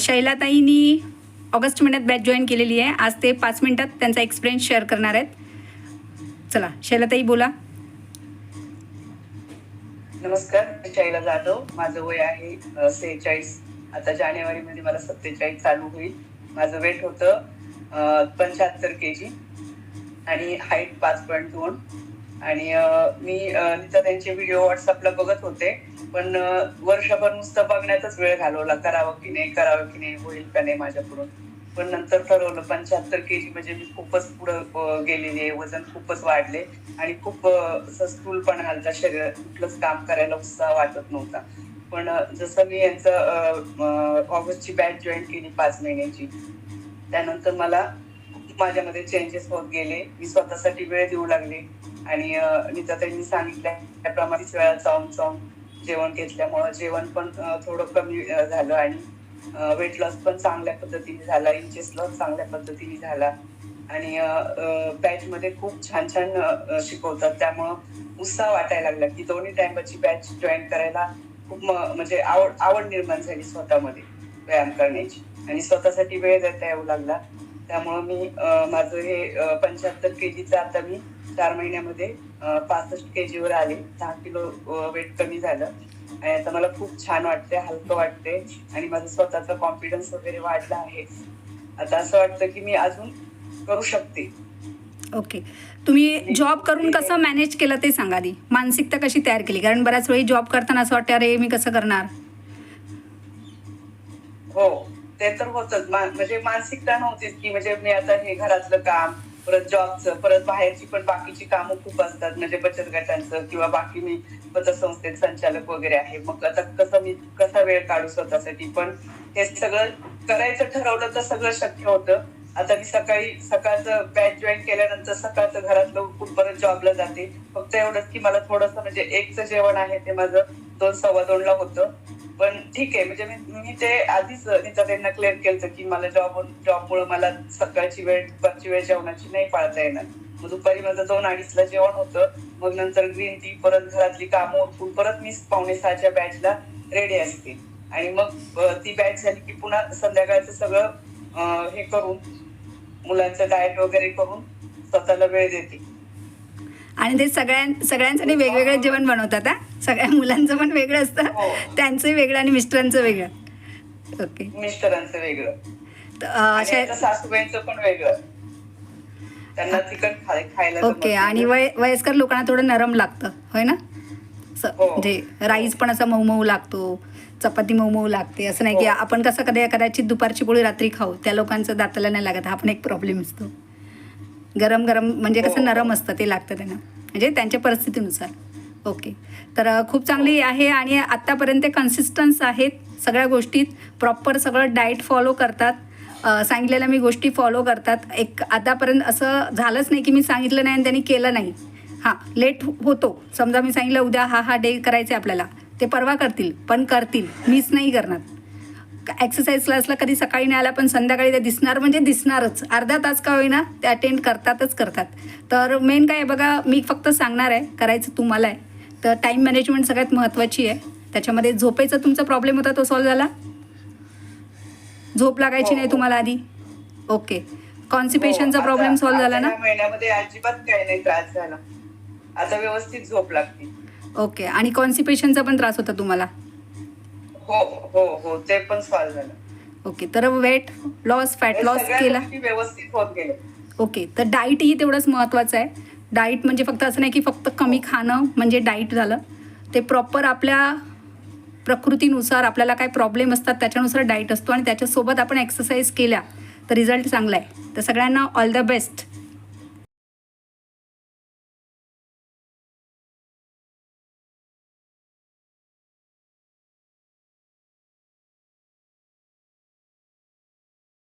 शैलाताईंनी August महिन्यात batch join केलेली आहे. आज ते पाच मिनिटात त्यांचा एक्सपिरियन्स शेअर करणार आहेत. चला शैलाताई बोला. नमस्कार मी शैला जाधव. माझं वय आहे सेहेचाळीस. आता जानेवारीमध्ये मला सत्तेचाळीस चालू होईल. माझं वेट होतं पंच्याहत्तर के जी आणि हाईट पाच पॉईंट दोन. आणि मी अ, त्यांचे व्हिडिओ व्हॉट्सअपला बघत होते. पण वर्षभर नुसतं बघण्यातच वेळ घालवला. करावं की नाही करावं की नाही होईल का नाही माझ्याकडून. पण नंतर ठरवलं पंच्याहत्तर के जी म्हणजे मी खूपच पुढं गेलेली आहे. वजन खूपच वाढले. आणि खूप अ, पण स्थूलपणा आलता कुठलंच काम करायला उत्साह वाटत नव्हता. पण जसं मी यांचं ऑगस्टची बॅच जॉईन केली पाच महिन्याची त्यानंतर मला खूप माझ्यामध्ये चेंजेस होत गेले. मी स्वतःसाठी वेळ देऊ लागले. आणि अ, नीताताईंनी सांगितल्या त्याप्रमाणे वेळा चावून चावून जेवण घेतल्यामुळं जेवण पण थोडं कमी झालं आणि वेट लॉस पण चांगल्या पद्धतीने झाला इंचेस लॉस चांगल्या पद्धतीने झाला. आणि बॅच मध्ये खूप छान छान शिकवतात. त्यामुळं उत्साह वाटायला लागला की दोन्ही टाइमची बॅच जॉईन करायला खूप म- म्हणजे आवड आवड निर्माण झाली स्वतःमध्ये व्यायाम करण्याची. आणि स्वतःसाठी वेळ देता येऊ लागला. त्यामुळं मी माझं हे पंच्याहत्तर के जीचं आता मी चार महिन्यामध्ये पासष्ट के जीवर आले. दहा किलो वेट कमी झालं. आणि आता मला खूप छान वाटते हलकं वाटते आणि माझं स्वतःचा कॉन्फिडन्स वगैरे वाढला आहे. आता असं वाटतं की मी अजून करू शकते. ओके. तुम्ही जॉब करून कसं मॅनेज केलं ते सांगा आधी. मानसिकता कशी तयार केली? कारण बऱ्याच वेळी जॉब करताना असं वाटतं अरे मी कसं करणार? हो. ते तर होतच. म्हणजे मानसिकता नव्हतीच की म्हणजे मी आता हे घरातलं काम परत जॉबचं परत बाहेरची पण बाकीची कामं खूप असतात. म्हणजे बचत गटांचं किंवा बाकी मी पतसंस्थेत संचालक वगैरे आहे. मग आता कसं मी कसा वेळ काढू स्वतःसाठी? पण हे सगळं करायचं ठरवलं तर सगळं शक्य होतं. आता मी सकाळी सकाळचं बॅच जॉईन केल्यानंतर सकाळचं घरातलं उठून परत जॉबला जाते. फक्त एवढंच की मला थोडंसं म्हणजे एकचं जेवण आहे ते माझं दोन सव्वा दोनला होतं. पण ठीक आहे म्हणजे मी मी ते आधीच त्यांना क्लिअर केलं की मला जॉब जॉबमुळे मला सकाळची वेळ दुपारची वेळ जेवणाची नाही पाळता येणार. मग दुपारी माझं दोन अडीचला जेवण होतं मग नंतर ग्रीन टी परत घरातली कामं उठून परत मी पावणे सहाच्या बॅचला रेडी असते. आणि मग ती बॅच झाली की पुन्हा संध्याकाळचं सगळं हे करून मुलांचं डाएट वगैरे करून स्वतःला वेळ देते. आणि ते सगळ्यां सगळ्यांसाठी वेगवेगळं जेवण बनवतात हा सगळ्या मुलांचं पण वेगळं हो. असतं त्यांचं वेगळं आणि मिस्टरांचं वेगळं ओके मिस्टरांचं वेगळं तर, सासूबाईंचं पण वेगळं त्यांना तिखट खायला ओके. आणि वय वयस्कर लोकांना थोडं नरम लागतं होय ना हो. म्हणजे राईस पण असा मऊ मऊ लागतो चपाती मऊ मऊ लागते असं नाही की हो. आपण कसं कधी कदाचित दुपारची पोळी रात्री खाऊ त्या लोकांचं दाताला नाही लागत हा पण एक प्रॉब्लेम असतो गरम गरम म्हणजे कसं हो. नरम असतं ते लागतं त्यांना. म्हणजे त्यांच्या परिस्थितीनुसार. ओके. तर खूप चांगली आहे आणि आत्तापर्यंत कन्सिस्टन्स आहेत सगळ्या गोष्टीत. प्रॉपर सगळं डाएट फॉलो करतात. सांगितलेल्या मी गोष्टी फॉलो करतात. एक आतापर्यंत असं झालंच नाही की मी सांगितलं नाही आणि त्यांनी केलं नाही. हां लेट होतो. समजा मी सांगितलं उद्या हा हा डे करायचं आहे आपल्याला. ते परवा करतील पण करतील. मिस नाही करणार. एक्सरसाइज क्लासला कधी सकाळी नाही आला पण संध्याकाळी ते दिसणार म्हणजे दिसणारच. अर्धा तास का होईना ते अटेंड करतातच करतात. तर मेन काय आहे बघा मी फक्त सांगणार आहे करायचं तुम्हाला आहे. तर टाईम मॅनेजमेंट सगळ्यात महत्त्वाची आहे. त्याच्यामध्ये झोपेचा तुमचा प्रॉब्लेम होता तो सॉल्व्ह झाला? झोप लागायची हो, नाही हो. तुम्हाला आधी? ओके कॉन्सिपेशनचा प्रॉब्लेम सॉल्व्ह झाला ना? महिन्यामध्ये अजिबात काही नाही त्रास झाला. आता व्यवस्थित झोप लागते. ओके आणि कॉन्सिपेशनचा पण त्रास होता तुम्हाला? हो हो हो ते पण सॉल्व्ह झालं. ओके तर वेट लॉस फॅट लॉस केला. व्यवस्थित होत गेल्या. ओके तर डाईटही तेवढंच महत्त्वाचं आहे. डाईट म्हणजे फक्त असं नाही की फक्त कमी खाणं म्हणजे डाईट झालं. ते प्रॉपर आपल्या प्रकृतीनुसार आपल्याला काय प्रॉब्लेम असतात त्याच्यानुसार डाईट असतो आणि त्याच्यासोबत आपण एक्सरसाइज केल्या तर रिझल्ट चांगला आहे. तर सगळ्यांना ऑल द बेस्ट